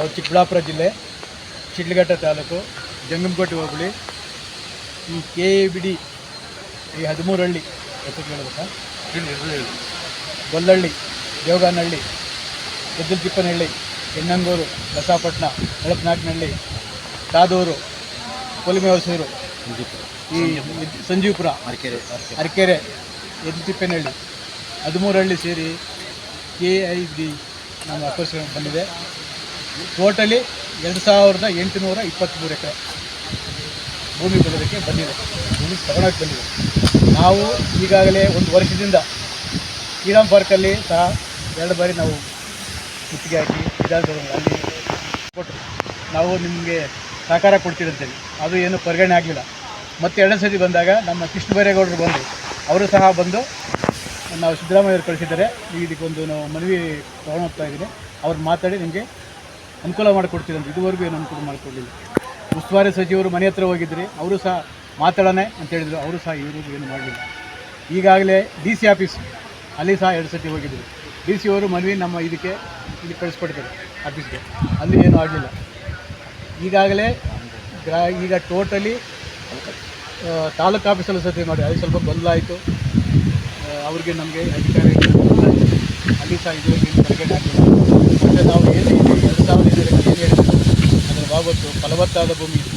ನಾವು ಚಿಕ್ಕಬಳ್ಳಾಪುರ ಜಿಲ್ಲೆ ಶಿಡ್ಲಘಟ್ಟ ತಾಲೂಕು ಜಂಗಮಕೋಟೆ ಹೋಬಳಿ. ಈ ಕೆ ಎ ಬಿ ಡಿ ಈ ಹದಿಮೂರು ಹಳ್ಳಿ ಹೆಸರು ಹೇಳ್ಬೇಕಾ ಗೊಲ್ಲಹಳ್ಳಿ ದೇವಗಾನಹಳ್ಳಿ ತಿಪ್ಪನಹಳ್ಳಿ ಹೆಣ್ಣಂಗೂರು ಬಸಾಪಟ್ಟಣ ಹಳಪನಾಟನಹಳ್ಳಿ ಕಾದೂರು ಕೊಲಿಮೆ ಹೊಸೂರು ಈ ಸಂಜೀವಪುರ ಅರಕೆರೆ. ತಿಪ್ಪನಹಳ್ಳಿ ಹದಿಮೂರು ಹಳ್ಳಿ ಸೇರಿ ಕೆ ಐ ಬಿ ನಮ್ಮ ಅಕ್ವರ್ಷನ್ ಬಂದಿದೆ. ಟೋಟಲಿ ಎರಡು ಸಾವಿರದ ಎಂಟುನೂರ ಇಪ್ಪತ್ತ್ಮೂರು ಎಕರೆ ಭೂಮಿ ಬೆಳೆಯೋದಕ್ಕೆ ಬಂದಿದೆ. ಭೂಮಿ ತಗೊಳಕ್ಕೆ ಬಂದಿದೆ. ನಾವು ಈಗಾಗಲೇ ಒಂದು ವರ್ಷದಿಂದ ಶ್ರೀರಾಮ್ ಪಾರ್ಕಲ್ಲಿ ಸಹ ಎರಡು ಬಾರಿ ನಾವು ಮುತ್ತಿಗೆ ಹಾಕಿ ವಿಧಾನಸೌಧ ಅಲ್ಲಿ ಕೊಟ್ಟರು ನಾವು ನಿಮಗೆ ಸಹಕಾರ ಕೊಡ್ತೀವಿ ಅಂತೇಳಿ ಅದು ಏನು ಪರಿಗಣನೆ ಆಗಲಿಲ್ಲ ಮತ್ತೆ ಎರಡನೇ ಸತಿ ಬಂದಾಗ ನಮ್ಮ ಕೃಷ್ಣ ಬೈರೇಗೌಡರು ಬಂದರು ಅವರು ಸಹ ಬಂದು ನಾವು ಸಿದ್ದರಾಮಯ್ಯವರು ಕಳಿಸಿದ್ದಾರೆ. ಈ ಇದಕ್ಕೊಂದು ನಾವು ಮನವಿ ತೊಗೊಂಡು ಹೋಗ್ತಾ ಇದ್ದೀನಿ. ಅವ್ರು ಮಾತಾಡಿ ನಿಮಗೆ ಅನುಕೂಲ ಮಾಡಿಕೊಡ್ತೀರಂತ ಇದುವರೆಗೂ ಏನು ಅನುಕೂಲ ಮಾಡಿಕೊಡಲಿಲ್ಲ. ಉಸ್ತುವಾರಿ ಸಚಿವರು ಮನೆ ಹತ್ರ ಹೋಗಿದ್ರಿ, ಅವರು ಸಹ ಮಾತಾಡೋಣ ಅಂತ ಹೇಳಿದರು, ಅವರು ಸಹ ಇವ್ರಿಗೂ ಏನು ಮಾಡಲಿಲ್ಲ. ಈಗಾಗಲೇ ಡಿ ಸಿ ಆಫೀಸ್, ಅಲ್ಲಿ ಸಹ ಎರಡು ಸತಿ ಹೋಗಿದ್ದರು ಡಿ ಸಿ ಅವರು ಮನವಿ ನಮ್ಮ ಇದಕ್ಕೆ ಇಲ್ಲಿ ಕಳಿಸ್ಕೊಡ್ತಾರೆ ಆಫೀಸ್ಗೆ. ಅಲ್ಲಿ ಏನೂ ಆಗಲಿಲ್ಲ. ಈಗಾಗಲೇ ಗ್ರಾ, ಈಗ ಟೋಟಲಿ ತಾಲೂಕು ಆಫೀಸಲ್ಲಿ ಸತಿ ಮಾಡಿ ಅದು ಸ್ವಲ್ಪ ಬದಲಾಯಿತು. ಅವ್ರಿಗೆ ನಮಗೆ ಅಧಿಕಾರಿ ಅಲ್ಲಿ ಸಹ ಪರಿಗಣನೆ ಮತ್ತು ನಾವು ಏನು ಇದು? ಎರಡು ಸಾವಿರದ ಏನು ಹೇಳಿದ್ರು? ಅದರ ಬಾಬತ್ತು ಫಲವತ್ತಾದ ಭೂಮಿ ಇದೆ.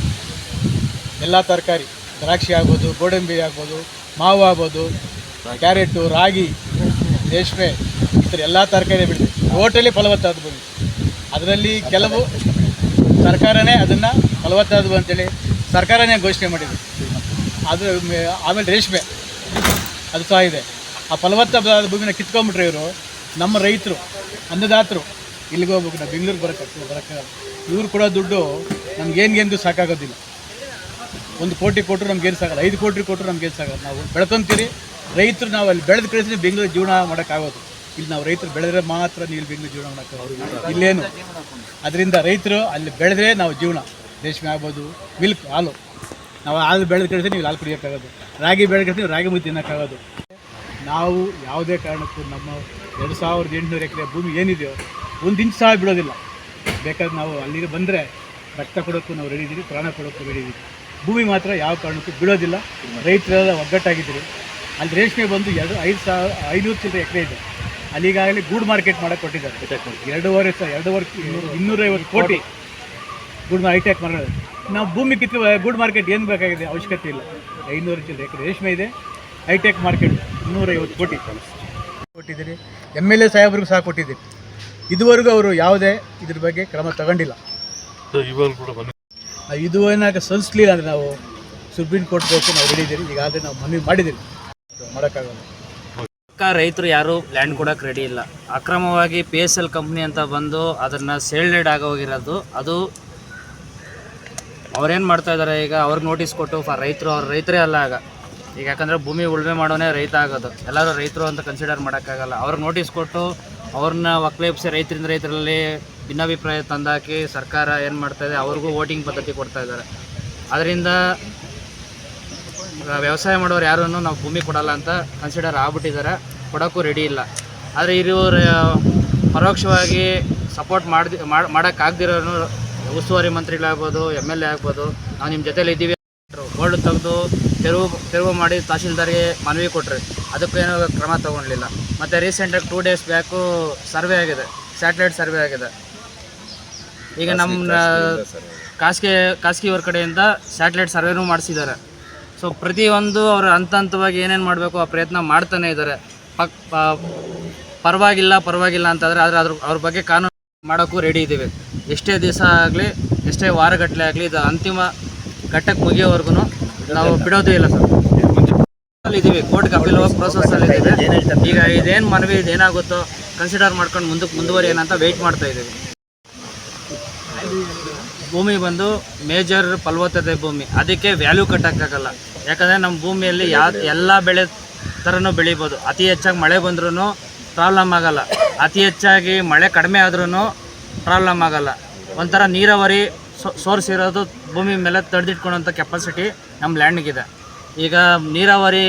ಎಲ್ಲ ತರಕಾರಿ, ದ್ರಾಕ್ಷಿ ಆಗ್ಬೋದು, ಗೋಡಂಬಿ ಆಗ್ಬೋದು, ಮಾವು ಆಗ್ಬೋದು, ಕ್ಯಾರೆಟು, ರಾಗಿ, ರೇಷ್ಮೆ, ಈ ಥರ ಎಲ್ಲ ತರಕಾರಿ ಬೆಳೆದು ಟೋಟಲಿ ಫಲವತ್ತಾದ ಭೂಮಿ. ಅದರಲ್ಲಿ ಕೆಲವು ಸರ್ಕಾರನೇ ಅದನ್ನು ಫಲವತ್ತಾದವು ಅಂತೇಳಿ ಸರ್ಕಾರನೇ ಘೋಷಣೆ ಮಾಡಿದೆ. ಅದು ಆಮೇಲೆ ರೇಷ್ಮೆ. ಅದು ಸಹ ಇದೆ. ಆ ಫಲವತ್ತಾದ ಭೂಮಿನ ಕಿತ್ಕೊಂಡ್ಬಿಟ್ರೆ ಇವರು. ನಮ್ಮ ರೈತರು, ಅನ್ನದಾತರು ಇಲ್ಲಿಗೆ ಹೋಗ್ಬೇಕು, ನಾವು ಬೆಂಗಳೂರು ಬರೋಕ್ಕೆ ಬರೋಕ್ಕಾಗಲ್ಲ ಇವ್ರು ಕೊಡೋ ದುಡ್ಡು ನಮ್ಗೇನ್ಗೇನು ಸಾಕಾಗೋದಿಲ್ಲ. ಒಂದು ಕೋಟಿ ಕೊಟ್ಟರು ನಮ್ಗೇನು ಸಾಕಲ್ಲ ಐದು ಕೋಟಿ ಕೊಟ್ಟರು ನಮ್ಗೇನು ಸಾಕಲ್ಲ ನಾವು ಬೆಳ್ಕೊಂತೀರಿ. ರೈತರು ನಾವು ಅಲ್ಲಿ ಬೆಳೆದ ಕಳಿಸಿ ಬೆಂಗಳೂರು ಜೀವನ ಮಾಡೋಕ್ಕಾಗೋದು. ಇಲ್ಲಿ ನಾವು ರೈತರು ಬೆಳೆದ್ರೆ ಮಾತ್ರ ನೀವು ಇಲ್ಲಿ ಬೆಂಗಳೂರು ಜೀವನ ಮಾಡೋಕ್ಕಾಗೋದು ಇಲ್ಲೇನು. ಅದರಿಂದ ರೈತರು ಅಲ್ಲಿ ಬೆಳೆದ್ರೆ ನಾವು ಜೀವನ. ರೇಷ್ಮೆ ಆಗ್ಬೋದು, ಮಿಲ್ಕ್ ಹಾಲು. ನಾವು ಹಾಲು ಬೆಳೆದ ಕಳಿಸಿ ನೀವು ಹಾಲು ಕುಡಿಯೋಕ್ಕಾಗೋದು. ರಾಗಿ ಬೆಳೆದ ಕಳಿಸಿ ರಾಗಿ ಮುದ್ದೆ ತಿನ್ನೋಕ್ಕಾಗೋದು. ನಾವು ಯಾವುದೇ ಕಾರಣಕ್ಕೂ ನಮ್ಮ ಎರಡು ಸಾವಿರದ ಎಂಟುನೂರು ಎಕರೆ ಭೂಮಿ ಏನಿದೆಯೋ, ಒಂದು ಇಂಚು ಸಹ ಬಿಡೋದಿಲ್ಲ. ಬೇಕಾದ್ರೆ ನಾವು ಅಲ್ಲಿಗೆ ಬಂದರೆ ರಕ್ತ ಕೊಡೋಕ್ಕೂ ನಾವು ರೆಡಿ ಇದ್ದೀವಿ ಪ್ರಾಣ ಕೊಡೋಕ್ಕೂ ರೆಡಿ ಇದ್ದೀವಿ ಭೂಮಿ ಮಾತ್ರ ಯಾವ ಕಾರಣಕ್ಕೂ ಬಿಡೋದಿಲ್ಲ. ರೈತರೆಲ್ಲ ಒಗ್ಗಟ್ಟಾಗಿದ್ದೀರಿ. ಅಲ್ಲಿ ರೇಷ್ಮೆ ಬಂದು ಎರಡು, ಐದು ಸಾವಿರ, ಐನೂರು ಚಿಲ್ಲರೆ ಎಕರೆ ಇದೆ. ಅಲ್ಲಿಗಾಗಲೇ ಗೂಡ್ ಮಾರ್ಕೆಟ್ ಮಾಡೋಕ್ಕೆ ಕೊಟ್ಟಿದ್ದಾರೆ. ಎರಡೂವರೆ ಸಾವಿರ ಎರಡೂವರೆ ಇನ್ನೂರೈವತ್ತು ಕೋಟಿ ಗೂಡ್ ಹೈಟೆಕ್ ಮಾಡೋದು ನಾವು ಭೂಮಿ ಕಿತ್ತು, ಗೂಡ್ ಮಾರ್ಕೆಟ್ ಏನು ಬೇಕಾಗಿದೆ? ಅವಶ್ಯಕತೆ ಇಲ್ಲ. ಐನೂರು ಚಿಲ್ಲರೆ ಎಕರೆ ರೇಷ್ಮೆ ಇದೆ, ಹೈಟೆಕ್ ಮಾರ್ಕೆಟ್ ಇನ್ನೂರೈವತ್ತು ಕೋಟಿ. ಕೊಟ್ಟಿದ್ದೀರಿ. ಎಂ ಎಲ್ ಎ ಸಾಹೇಬ್ರಿಗೂ ಸಹ ಕೊಟ್ಟಿದ್ದೀರಿ. ಇದುವರೆಗೂ ಅವರು ಯಾವುದೇ ಇದ್ರ ಬಗ್ಗೆ ಕ್ರಮ ತಗೊಂಡಿಲ್ಲ. ನಾವು ಇದು ಏನಾಗ ಸಲ್ಲಿಸಲಿಲ್ಲ ಅಂದರೆ ನಾವು ಸುಪ್ರೀಂ ಕೋರ್ಟ್ ಹೋಗಿ ನಾವು ಹೇಳಿದ್ದೀರಿ ಈಗಾಗಲೇ ನಾವು ಮನವಿ ಮಾಡಿದ್ದೀರಿ ಮಾಡೋಕ್ಕಾಗಲ್ಲ. ಪಕ್ಕ ರೈತರು ಯಾರು ಲ್ಯಾಂಡ್ ಕೊಡೋಕೆ ರೆಡಿ ಇಲ್ಲ. ಅಕ್ರಮವಾಗಿ ಪಿ ಎಸ್ ಎಲ್ ಕಂಪ್ನಿ ಅಂತ ಬಂದು ಅದನ್ನು ಸೇಲ್ಡೆಡ್ ಆಗೋಗಿರೋದು ಅದು ಅವ್ರೇನು ಮಾಡ್ತಾ ಇದ್ದಾರೆ ಈಗ? ಅವ್ರಿಗೆ ನೋಟಿಸ್ ಕೊಟ್ಟು ಫಾರ್ ರೈತರು ಅವ್ರ ರೈತರೇ ಅಲ್ಲ ಆಗ. ಈಗ ಯಾಕಂದರೆ ಭೂಮಿ ಉಳುಮೆ ಮಾಡೋನೇ ರೈತ ಆಗೋದು. ಎಲ್ಲರೂ ರೈತರು ಅಂತ ಕನ್ಸಿಡರ್ ಮಾಡೋಕ್ಕಾಗಲ್ಲ. ಅವ್ರಿಗೆ ನೋಟಿಸ್ ಕೊಟ್ಟು ಅವ್ರನ್ನ ಒಕ್ಲೇಪ್ಸಿ ರೈತರಿಂದ ರೈತರಲ್ಲಿ ಭಿನ್ನಾಭಿಪ್ರಾಯ ತಂದಾಕಿ ಸರ್ಕಾರ ಏನು ಮಾಡ್ತಾ ಇದೆ, ಅವ್ರಿಗೂ ವೋಟಿಂಗ್ ಪದ್ಧತಿ ಕೊಡ್ತಾ ಇದ್ದಾರೆ. ಅದರಿಂದ ವ್ಯವಸಾಯ ಮಾಡೋರು ಯಾರೂ ನಾವು ಭೂಮಿ ಕೊಡಲ್ಲ ಅಂತ ಕನ್ಸಿಡರ್ ಆಗ್ಬಿಟ್ಟಿದ್ದಾರೆ. ಕೊಡೋಕ್ಕೂ ರೆಡಿ ಇಲ್ಲ. ಆದರೆ ಇವರು ಪರೋಕ್ಷವಾಗಿ ಸಪೋರ್ಟ್ ಮಾಡ್ದಿ ಮಾಡೋಕ್ಕಾಗ್ದಿರೋನು ಉಸ್ತುವಾರಿ ಮಂತ್ರಿಗಳಾಗ್ಬೋದು ಎಂ ಎಲ್ ಎ ಆಗ್ಬೋದು, ನಾವು ನಿಮ್ಮ ಜೊತೇಲಿ ಇದ್ದೀವಿ ಬೋರ್ಡ್ ತೆಗೆದು ತೆರವು ತೆರವು ಮಾಡಿ ತಹಶೀಲ್ದಾರಿಗೆ ಮನವಿ ಕೊಟ್ಟರೆ ಅದಕ್ಕೇನು ಕ್ರಮ ತಗೊಳ್ಲಿಲ್ಲ ಮತ್ತು ರೀಸೆಂಟಾಗಿ ಟೂ ಡೇಸ್ ಬ್ಯಾಕು ಸರ್ವೆ ಆಗಿದೆ. ಸ್ಯಾಟಲೈಟ್ ಸರ್ವೆ ಆಗಿದೆ. ಈಗ ನಮ್ಮ ಖಾಸಗಿ ಖಾಸಗಿಯವ್ರ ಕಡೆಯಿಂದ ಸ್ಯಾಟಲೈಟ್ ಸರ್ವೆನೂ ಮಾಡಿಸಿದ್ದಾರೆ. ಸೊ ಪ್ರತಿಯೊಂದು ಅವರು ಹಂತ ಹಂತವಾಗಿ ಏನೇನು ಮಾಡಬೇಕು ಆ ಪ್ರಯತ್ನ ಮಾಡ್ತಾನೆ ಇದ್ದಾರೆ. ಪಕ್ ಪರವಾಗಿಲ್ಲ ಪರವಾಗಿಲ್ಲ ಅಂತಂದರೆ ಆದರೆ ಅದ್ರ ಅವ್ರ ಬಗ್ಗೆ ಕಾನೂನು ಮಾಡೋಕ್ಕೂ ರೆಡಿ ಇದ್ದೀವಿ. ಎಷ್ಟೇ ದಿವಸ ಆಗಲಿ ಎಷ್ಟೇ ವಾರಗಟ್ಟಲೆ ಆಗಲಿ ಇದು ಅಂತಿಮ ಘಟ್ಟಕ್ಕೆ ಮುಗಿಯೋವರೆಗೂ ನಾವು ಬಿಡೋದು ಇಲ್ಲ ಸರ್. ಇದೀವಿ ಕೋರ್ಟ್ ಅಪೀಲ್ ಹೋಗಿ ಪ್ರೋಸೆಸ್ಸಲ್ಲಿ ಇದ್ದೀವಿ ಈಗ ಇದೇನು ಮನವಿ, ಇದೇನಾಗುತ್ತೋ ಕನ್ಸಿಡರ್ ಮಾಡ್ಕೊಂಡು ಮುಂದಕ್ಕೆ ಮುಂದುವರಿಯೋಣ ಅಂತ ವೆಯ್ಟ್ ಮಾಡ್ತಾ ಇದ್ದೀವಿ ಭೂಮಿ ಬಂದು ಮೇಜರ್ ಫಲವತ್ತತೆ ಭೂಮಿ. ಅದಕ್ಕೆ ವ್ಯಾಲ್ಯೂ ಕಟ್ಟಕ್ಕಾಗಲ್ಲ. ಯಾಕಂದರೆ ನಮ್ಮ ಭೂಮಿಯಲ್ಲಿ ಯಾ, ಎಲ್ಲ ಬೆಳೆ ಥರನೂ ಬೆಳಿಬೋದು. ಅತಿ ಹೆಚ್ಚಾಗಿ ಮಳೆ ಬಂದ್ರೂ ಪ್ರಾಬ್ಲಮ್ ಆಗಲ್ಲ. ಅತಿ ಹೆಚ್ಚಾಗಿ ಮಳೆ ಕಡಿಮೆ ಆದ್ರೂ ಪ್ರಾಬ್ಲಮ್ ಆಗಲ್ಲ. ಒಂಥರ ನೀರಾವರಿ ಸೋರ್ಸ್ ಇರೋದು ಭೂಮಿ ಮೇಲೆ ತಡೆದಿಟ್ಕೊಳ್ಳೋಂಥ ಕೆಪಾಸಿಟಿ ನಮ್ಮ ಲ್ಯಾಂಡ್ಗಿದೆ ಈಗ ನೀರಾವರಿ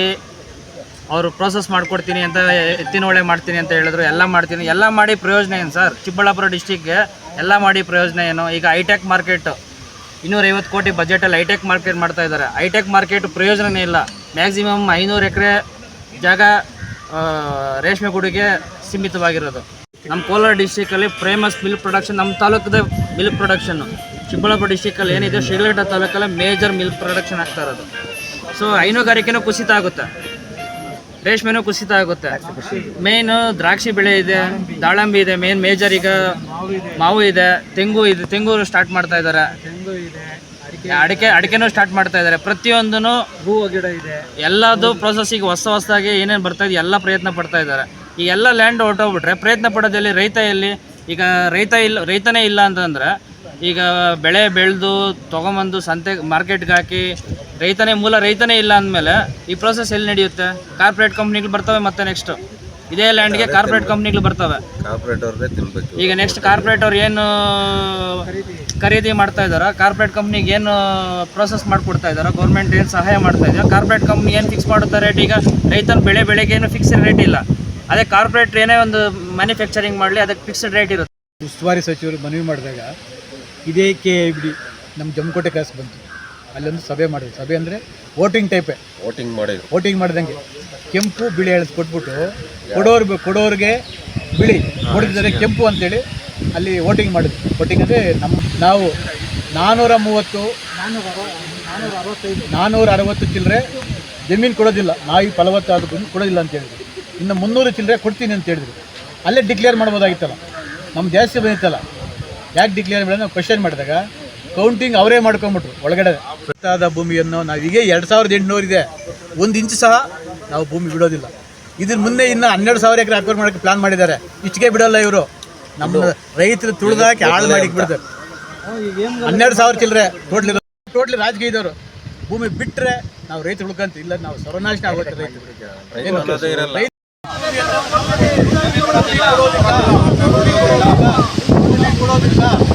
ಅವರು ಪ್ರೋಸೆಸ್ ಮಾಡಿಕೊಡ್ತೀನಿ ಅಂತ ಎತ್ತಿನೊಳೆ ಮಾಡ್ತೀನಿ ಅಂತ ಹೇಳಿದ್ರು, ಎಲ್ಲ ಮಾಡ್ತೀನಿ. ಎಲ್ಲ ಮಾಡಿ ಪ್ರಯೋಜನ ಏನು ಸರ್? ಚಿಕ್ಕಬಳ್ಳಾಪುರ ಡಿಸ್ಟಿಕ್ಗೆ ಎಲ್ಲ ಮಾಡಿ ಪ್ರಯೋಜನ ಏನು? ಈಗ ಹೈಟೆಕ್ ಮಾರ್ಕೆಟ್ ಇನ್ನೂರೈವತ್ತು ಕೋಟಿ ಬಜೆಟಲ್ಲಿ ಹೈಟೆಕ್ ಮಾರ್ಕೆಟ್ ಮಾಡ್ತಾ ಇದ್ದಾರೆ. ಹೈಟೆಕ್ ಮಾರ್ಕೆಟ್ ಪ್ರಯೋಜನವೇ ಇಲ್ಲ. ಮ್ಯಾಕ್ಸಿಮಮ್ ಐನೂರು ಎಕರೆ ಜಾಗ ರೇಷ್ಮೆ ಗುಡಿಗೆ ಸೀಮಿತವಾಗಿರೋದು. ನಮ್ಮ ಕೋಲಾರ ಡಿಸ್ಟಿಕಲ್ಲಿ ಫೇಮಸ್ ಮಿಲ್ಕ್ ಪ್ರೊಡಕ್ಷನ್ ನಮ್ಮ ತಾಲೂಕದ ಮಿಲ್ಕ್ ಪ್ರೊಡಕ್ಷನ್ನು ಚಿಕ್ಕಬಳ್ಳಾಪುರ ಡಿಸ್ಟಿಕಲ್ಲಿ ಏನಿದೆ ಶಿಡ್ಲಘಟ್ಟ ತಾಲೂಕಲ್ಲಿ ಮೇಜರ್ ಮಿಲ್ಕ್ ಪ್ರೊಡಕ್ಷನ್ ಆಗ್ತಾ ಇರೋದು. ಸೊ ಹೈನುಗಾರಿಕೆನೂ ಕುಸಿತ ಆಗುತ್ತೆ. ರೇಷ್ಮೆನೂ ಕುಸಿತ ಆಗುತ್ತೆ. ಮೇನ್ ದ್ರಾಕ್ಷಿ ಬೆಳೆ ಇದೆ ದಾಳಂಬಿ ಇದೆ ಮೇನ್ ಮೇಜರ್ ಈಗ ಮಾವು ಇದೆ ತೆಂಗು ಇದೆ ತೆಂಗು ಸ್ಟಾರ್ಟ್ ಮಾಡ್ತಾ ಇದ್ದಾರೆ. ಅಡಿಕೆ ಅಡಿಕೆನೂ ಸ್ಟಾರ್ಟ್ ಮಾಡ್ತಾ ಇದ್ದಾರೆ. ಪ್ರತಿಯೊಂದೂ ಹೂವು ಗಿಡ ಇದೆ. ಎಲ್ಲದು ಪ್ರೊಸೆಸಿಗೆ ಹೊಸ ಹೊಸದಾಗಿ ಏನೇನು ಬರ್ತಾ ಇದೆ ಎಲ್ಲ ಪ್ರಯತ್ನ ಪಡ್ತಾ ಇದ್ದಾರೆ. ಈ ಎಲ್ಲ ಲ್ಯಾಂಡ್ ಹೊರಟೋಗ್ಬಿಟ್ರೆ ಪ್ರಯತ್ನ ಪಡೋದಲ್ಲಿ ರೈತ ಎಲ್ಲಿ? ಈಗ ರೈತ ಇಲ್ಲ ರೈತನೇ ಇಲ್ಲ ಅಂತಂದ್ರೆ ಈಗ ಬೆಳೆ ಬೆಳೆದು ತೊಗೊಂಬಂದು ಸಂತೆ ಮಾರ್ಕೆಟ್ಗೆ ಹಾಕಿ ರೈತನೇ ಮೂಲ ರೈತನೇ ಇಲ್ಲ ಅಂದಮೇಲೆ ಈ ಪ್ರೋಸೆಸ್ ಎಲ್ಲಿ ನಡೆಯುತ್ತೆ? ಕಾರ್ಪೊರೇಟ್ ಕಂಪ್ನಿಗಳು ಬರ್ತವೆ ಮತ್ತೆ ನೆಕ್ಸ್ಟ್ ಇದೇ ಲ್ಯಾಂಡ್ಗೆ ಕಾರ್ಪೊರೇಟ್ ಕಂಪ್ನಿಗಳು ಬರ್ತವೆ. ಈಗ ನೆಕ್ಸ್ಟ್ ಕಾರ್ಪೊರೇಟ್ ಅವ್ರು ಏನು ಖರೀದಿ ಮಾಡ್ತಾ ಇದಾರ ಕಾರ್ಪೊರೇಟ್ ಕಂಪ್ನಿಗೆ ಏನು ಪ್ರೋಸೆಸ್ ಮಾಡಿಕೊಡ್ತಾ ಇದಾರ ಗೌರ್ಮೆಂಟ್ ಏನು ಸಹಾಯ ಮಾಡ್ತಾ ಇದೆಯೋ ಕಾರ್ಪೊರೇಟ್ ಕಂಪ್ನಿ ಏನು ಫಿಕ್ಸ್ ಮಾಡುತ್ತೆ ರೇಟ್ ಈಗ ರೈತನ ಬೆಳೆ ಬೆಳೆಗೆ ಏನು ಫಿಕ್ಸ್ಡ್ ರೇಟ್ ಇಲ್ಲ. ಅದೇ ಕಾರ್ಪೊರೇಟ್ ಏನೇ ಒಂದು ಮ್ಯಾನುಫ್ಯಾಕ್ಚರಿಂಗ್ ಮಾಡಲಿ ಅದಕ್ಕೆ ಫಿಕ್ಸ್ಡ್ ರೇಟ್ ಇರುತ್ತೆ. ಉಸ್ತುವಾರಿ ಸಚಿವರು ಮನವಿ ಮಾಡಿದಾಗ ಇದೇ ಕೆ ಐ ಬಿ ನಮ್ಮ ಜಮ್ಮಕೋಟೆ ಕ್ಲಾಸ್ ಬಂತು. ಅಲ್ಲೊಂದು ಸಭೆ ಮಾಡಿದ್ರು. ಸಭೆ ಅಂದರೆ ವೋಟಿಂಗ್ ಟೈಪೇ ವೋಟಿಂಗ್ ಮಾಡಿದ್ರು. ವೋಟಿಂಗ್ ಮಾಡಿದಂಗೆ. ಕೆಂಪು ಬಿಳಿ ಎಳೆದು ಕೊಟ್ಬಿಟ್ಟು ಕೊಡೋರು ಕೊಡೋರಿಗೆ ಬಿಳಿ ಕೊಡಿದರೆ ಕೆಂಪು ಅಂತೇಳಿ ಅಲ್ಲಿ ವೋಟಿಂಗ್ ಮಾಡಿದ್ವಿ ವೋಟಿಂಗ್ ಅಂದರೆ ನಮ್ಮ ನಾವು ನಾನ್ನೂರ ಮೂವತ್ತು ನಾನ್ನೂರ ಅರವತ್ತು ಚಿಲ್ಲರೆ ಜಮೀನು ಕೊಡೋದಿಲ್ಲ. ನಾಯಿ ಫಲವತ್ತಾದ ಭೂಮಿ ಕೊಡೋದಿಲ್ಲ ಅಂತ ಹೇಳಿದ್ರು. ಇನ್ನು ಮುನ್ನೂರು ಚಿಲ್ಲರೆ ಕೊಡ್ತೀನಿ ಅಂತ ಹೇಳಿದ್ರು. ಅಲ್ಲೇ ಡಿಕ್ಲೇರ್ ಮಾಡ್ಬೋದಾಗಿತ್ತಲ್ಲ. ನಮ್ಮ ಜಾಸ್ತಿ ಬಂದಿತ್ತಲ್ಲ. ಯಾಕೆ ಡಿಕ್ಲೇರ್ ಮಾಡಿದ್ರೆ ನಾವು ಕ್ವಶನ್ ಮಾಡಿದಾಗ ಕೌಂಟಿಂಗ್ ಅವರೇ ಮಾಡ್ಕೊಂಬಿಟ್ರು ಒಳಗಡೆ. ಗೊತ್ತಾದ ಭೂಮಿಯನ್ನು ನಾವೀಗ ಎರಡು ಸಾವಿರದ ಎಂಟುನೂರು ಇದೆ. ಒಂದು ಇಂಚು ಸಹ ನಾವು ಭೂಮಿ ಬಿಡೋದಿಲ್ಲ. ಇದ್ರ ಮುಂದೆ ಇನ್ನೂ ಹನ್ನೆರಡು ಸಾವಿರ ಎಕರೆ ಅಕ್ವೈರ್ ಮಾಡೋಕ್ಕೆ ಪ್ಲಾನ್ ಮಾಡಿದ್ದಾರೆ. ಇಷ್ಟಿಗೆ ಬಿಡೋಲ್ಲ ಇವರು. ನಮ್ಮ ರೈತರು ತುಳಿದಾಕಿ ಹಾಳು ಮಾಡಿ ಬಿಡ್ತಾರೆ ಹನ್ನೆರಡು ಸಾವಿರ ಚಿಲ್ಲರೆ ಟೋಟ್ಲಿ ಟೋಟ್ಲಿ ರಾಜಕೀಯ ಇದ್ದವರು. ಭೂಮಿ ಬಿಟ್ಟರೆ ನಾವು ರೈತರು ಉಳ್ಕಂತ ಇಲ್ಲ ನಾವು ಸರ್ವನಾಶ ಆಗುತ್ತೆ ರೈತರು ¿Qué? ¿Qué? ¿Qué? ¿Qué?